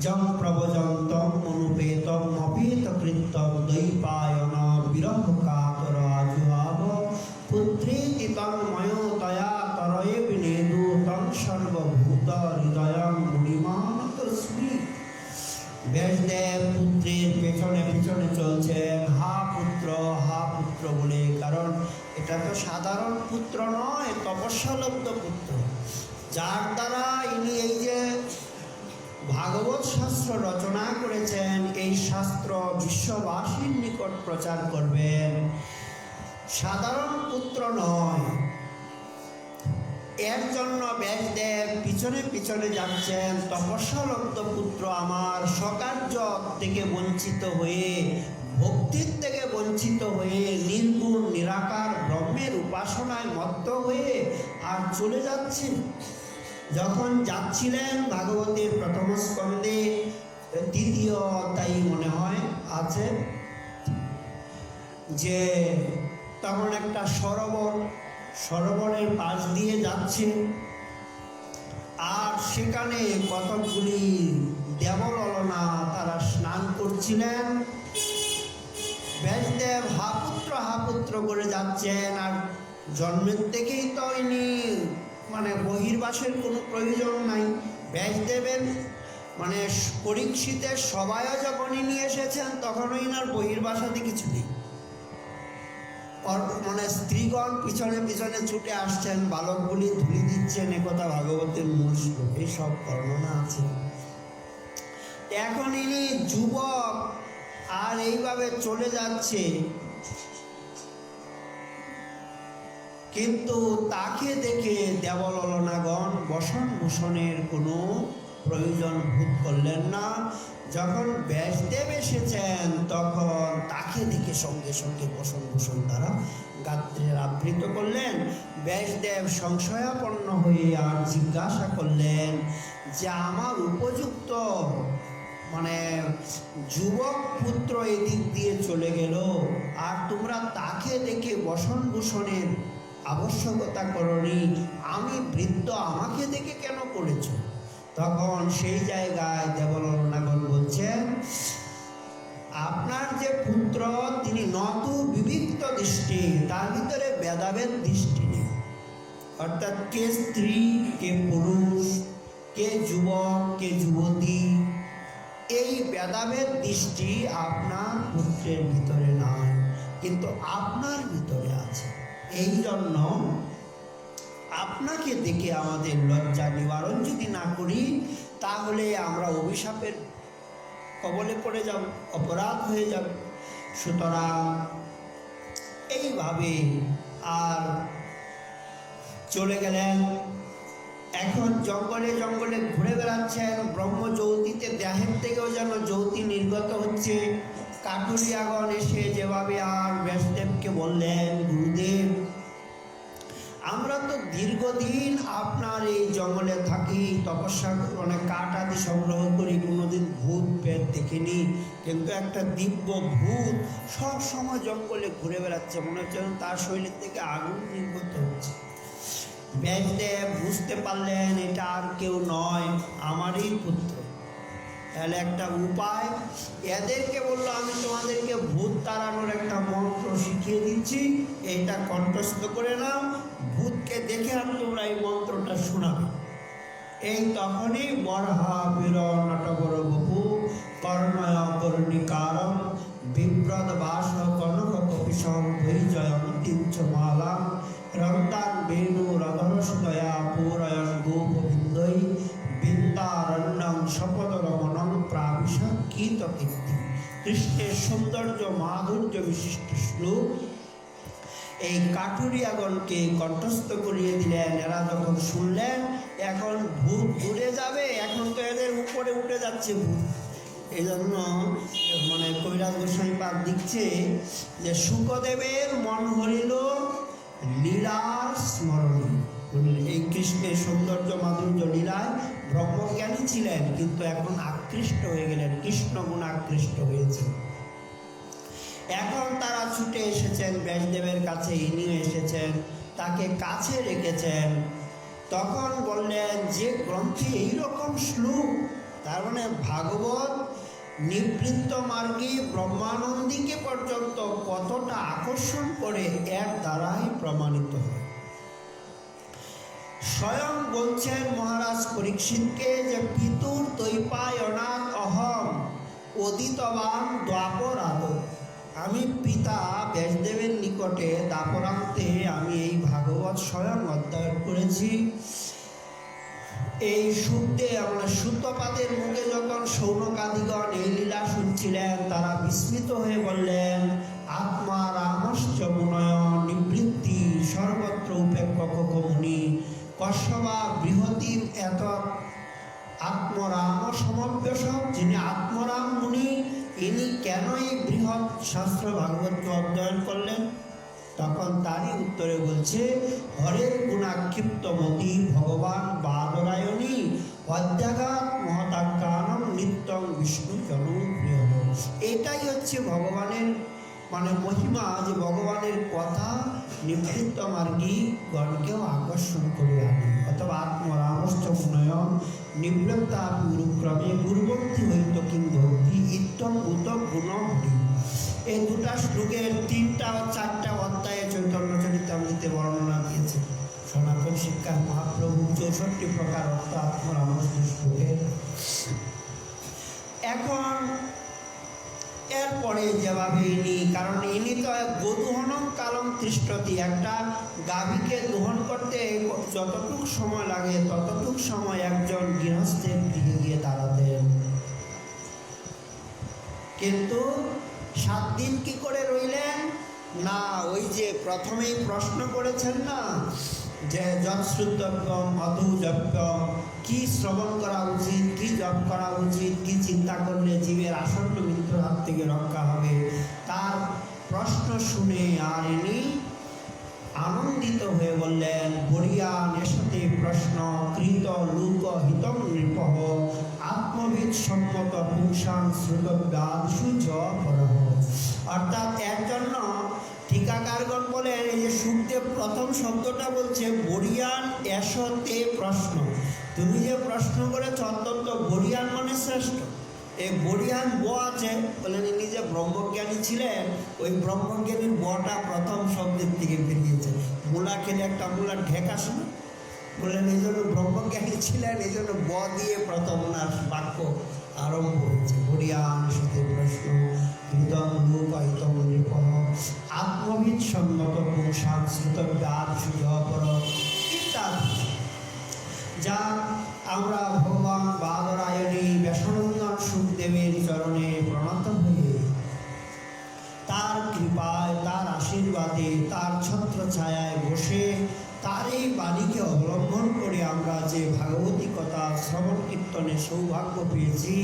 যং প্রবজন্তম অনুপেতম অপেত কৃত্যম দৈপায়ন বিরহ কাতর আজুহাব পুত্রেতি তন্ময় তয়া তরয়ে বিনেদু তং সর্বভূত হৃদয়ং মুনিমান তস্মি ব্যাসদেব পুত্রের পেছনে পেছনে চলছেন। হা পুত্র হা পুত্র বলে, কারণ এটা তো সাধারণ পুত্র নয়, তপস্যালব্ধ পুত্র। যার দ্বারা ইনি এই যে ভাগবত শাস্ত্র রচনা করেছেন, এই শাস্ত্র বিশ্ববাসীর নিকট প্রচার করবেন। সাধারণ পুত্র নয়, এর জন্য ব্যাসদেব পিছনে পিছনে যাচ্ছেন তপস্যালব্ধ পুত্র আমার সকার্য থেকে বঞ্চিত হয়ে, ভক্তির থেকে বঞ্চিত হয়ে, নির্গুণ, নিরাকার ব্রহ্মের উপাসনায় মত্ত হয়ে আর চলে যাচ্ছে। যখন যাচ্ছিলেন ভাগবতের প্রথম স্কন্ধে তৃতীয় অধ্যায় মনে হয় আছে, যে তখন একটা সরোবর, সরোবরের পাশ দিয়ে যাচ্ছে। আর সেখানে কতকগুলি দেবললনা তারা স্নান করছিলেন। ব্যাসদেব হাপুত্র হাপুত্র করে যাচ্ছেন, আর জন্মের থেকেই তো ইনি মানে বহির্বাসের কোনো প্রয়োজন নাই। ব্যাসদেবের মানে পরীক্ষিতের সবাইও যখন ইনি এসেছেন তখনও ইনার বহির্বাসাতে কিছু নেই। মানে স্ত্রীগণ পিছনে পিছনে ছুটে আসছেন, বালকগুলি ধুলি দিচ্ছেন একথা ভাগবতের মূল শ্লোকে সব বর্ণনা আছে। এখন ইনি যুবক, আর এইভাবে চলে যাচ্ছে। কিন্তু তাকে দেখে দেবললনাগণ বসন ভূষণের কোনো প্রয়োজন বোধ করলেন না। যখন ব্যাসদেব এসেছেন, তখন তাকে দেখে সঙ্গে সঙ্গে বসন ভূষণ দ্বারা গাত্রের আবৃত করলেন। ব্যাসদেব সংশয়াপন্ন হয়ে আর জিজ্ঞাসা করলেন, যে আমার উপযুক্ত মানে যুবক পুত্র এদিক দিয়ে চলে গেল, আর তোমরা তাকে দেখে বসন ভূষণের আবশ্যকতা করনি। আমি বৃদ্ধ, আমাকে দেখে কেন করেছ? তখন সেই জায়গায় দেবলনাগন বলছেন, আপনার যে পুত্র, তিনি নত বিবিক্ত দৃষ্টি, তার ভিতরে ভেদাভেদ দৃষ্টি নেই। অর্থাৎ কে স্ত্রী, কে পুরুষ, কে যুবক, কে যুবতী, এই ভেদাভেদ দৃষ্টি আপনার পুত্রের ভিতরে নয় কিন্তু আপনার ভিতরে আছে। এই জন্য আপনাকে দেখে আমাদের লজ্জা নিবারণ যদি না করি, তাহলে আমরা অভিশাপের কবলে পড়ে যাব, অপরাধ হয়ে যাবে। সুতরাং এইভাবে আর চলে গেলেন। এখন জঙ্গলে জঙ্গলে ঘুরে বেড়াচ্ছেন, ব্রহ্মজ্যোতিতে দেহের থেকেও যেন জ্যোতি নির্গত হচ্ছে। কাঠুরিয়াগণ এসে যেভাবে আর ব্যাসদেবকে বললেন, গুরুদেব আমরা তো দীর্ঘদিন আপনার এই জঙ্গলে থাকি, তপস্যা মানে কাঠ আদি সংগ্রহ করি, কোনোদিন ভূত পেট দেখিনি। কিন্তু একটা দিব্য ভূত সব সময় জঙ্গলে ঘুরে বেড়াচ্ছে। মনে হচ্ছে তার শরীরের থেকে আগুন নির্গত হচ্ছে। ব্যাসদেব বুঝতে পারলেন এটা আর কেউ নয়, আমারই পুত্র। তাহলে একটা উপায়, এদেরকে বলল, আমি তোমাদেরকে ভূত তাড়ানোর একটা মন্ত্র শিখিয়ে দিচ্ছি। এটা কণ্ঠস্থ করে নাও ভূতকে দেখে আর তোমরা এই মন্ত্রটা শোনাবে। এই তখনই বরহা বীর নটবর বপু কর্ণয় কর্ণিকারম বিব্রত বাস কনক কপিসম বৈজয়ন্তিঞ্চ মালাম রন্তান বেণু রধরসদয়া পূরয়ন গোপবিন্দৈ বৃন্দারণ্যং শপথ রমণং প্রাবিশ কীত কীর্তি কৃষ্ণের সৌন্দর্য মাধুর্য বিশিষ্ট শ্লোক। এই কাঠুরিয়াগণকে কণ্ঠস্থ করিয়ে দিলেন। এরা যখন শুনলেন, এখন ভূত উড়ে যাবে, এখন তো এদের উপরে উঠে যাচ্ছে ভূত। এই জন্য মানে কৈরাজ গোস্বামী পাক দিচ্ছে যে শুকদেবের মন হরিল লীলার স্মরণে। এই কৃষ্ণের সৌন্দর্য, মাধুর্য, লীলায় ব্রহ্মজ্ঞানী ছিলেন, কিন্তু এখন আকৃষ্ট হয়ে গেলেন, কৃষ্ণ গুণ আকৃষ্ট হয়েছে। এখন তারা ছুটে এসেছেন, ব্যাসদেবের কাছে ইনিও এসেছেন, তাকে কাছে রেখেছেন। তখন বললেন, যে গ্রন্থে এইরকম শ্লোক, তার মানে ভাগবত নিবৃত্ত মার্গী ব্রহ্মানন্দীকে পর্যন্ত কতটা আকর্ষণ করে এর দ্বারাই প্রমাণিত হয়। স্বয়ং বলছেন মহারাজ পরীক্ষিতকে যে পিতুর দৈপায়নাথ অহম অদিতবান দ্বাপর আদর আমি পিতা ব্যাসদেবের নিকটে দাপরান্তে আমি এই ভাগবত স্বয়ং অধ্যয়ন করেছি। এই সুখদে আমরা সুতপাদের মুখে যখন সৌনকাদিগণ এই লীলা শুনছিলেন, তারা বিস্মিত হয়ে বললেন, আত্মা রামশ্চ মুনয় নিবৃত্তি সর্বত্র উপেক্ষক মুনি কশ্যবা বৃহতিম এত আত্মরাম সমব্যসব, যিনি আত্মরাম মুনি ইনি কেন এই বৃহৎ শাস্ত্র ভাগবতকে অধ্যয়ন করলেন? তখন তারই উত্তরে বলছে হরের গুণাক্ষিপ্ত মতি ভগবান বাদরায়ণী অধ্যাঘাত মহতাজ্ঞানম নিত্যং বিষ্ণু জনপ্রিয় এটাই হচ্ছে ভগবানের মানে মহিমা, যে ভগবানের কথা নিবৃত্ত মার্গী গণকেও আকর্ষণ করে আনে অথবা আত্মরামস্থ নয়ন নিবৃত্তা গুরুক্রমে গুরুভক্তি হইত কিং ভক্তি ইত্তম উত গুণ হরি এই দুটা শ্লোকের তিনটা চারটা অধ্যায়ে চৈতন্য চরিতামৃতে বর্ণনা দিয়েছে। সনাতন শিক্ষা মহাপ্রভু চৌষট্টি প্রকার অর্থ আত্মরামস্থ শ্লোকের এখন এরপরে যেভাবে ইনি কারণ ইনি তো তৃষ্টতি একটা গাভীকে দোহন করতে যতটুক সময় লাগে, ততটুক সময় একজন গৃহস্থের গৃহে গিয়ে দাঁড়াতেন কিন্তু সাত দিন কি করে রইলেন? না, ওই যে প্রথমেই প্রশ্ন করেছেন না, যে যৎশ্রুতব্যম অধুজব্যম, কি শ্রবণ করা উচিত, কি জপ করা উচিত, কি চিন্তা করলে জীবের আসন্ন মৃত্যুর হাত থেকে রক্ষা হবে? তার প্রশ্ন শুনে আর ইনি বললেন বরিয়া নেশতে প্রশ্ন, কৃত লুক হিতম নৃপহ, আত্মবিদ সম্মত পুংসাং শ্রুতব্যাদসু চ পরহ। অর্থাৎ এর জন্য টিকাকারগণ বলেন, এই যে সুখদেব প্রথম শব্দটা বলছে বরিয়ান এসতে প্রশ্ন। তুমি যে প্রশ্ন করেছ, অত্যন্ত বরিয়ান মানে শ্রেষ্ঠ। এই বরিয়ান ব আছে, বলেন, ইনি যে ব্রহ্মজ্ঞানী ছিলেন, ওই ব্রহ্মজ্ঞানীর বটা প্রথম শব্দের থেকে বেরিয়েছে। মূলা খেলে একটা মূলার ঢেক আসে না বললেন, এই জন্য ব্রহ্মজ্ঞানী ছিলেন, এই জন্য ব দিয়ে প্রথম ওনার বাক্য আরম্ভ হয়েছে। হরিয়ান সাথে প্রশ্ন হৃদম লোক হিতম নিপহ আত্মবিদ সন্মত সংস্কৃত গান সুধপর ইত্যাদি আশীর্বাদে তার ছত্র ছায়ায় বসে তার এই বাণীকে অবলম্বন করে আমরা যে ভাগবতী শ্রবণ কীর্তনে সৌভাগ্য পেয়েছি,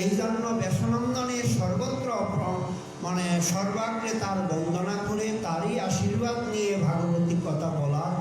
এই জন্য ব্যসনন্দনে সর্বত্র মানে সর্বাগ্রে তার বন্দনা করে তারই আশীর্বাদ নিয়ে ভাগবতী কথা বলার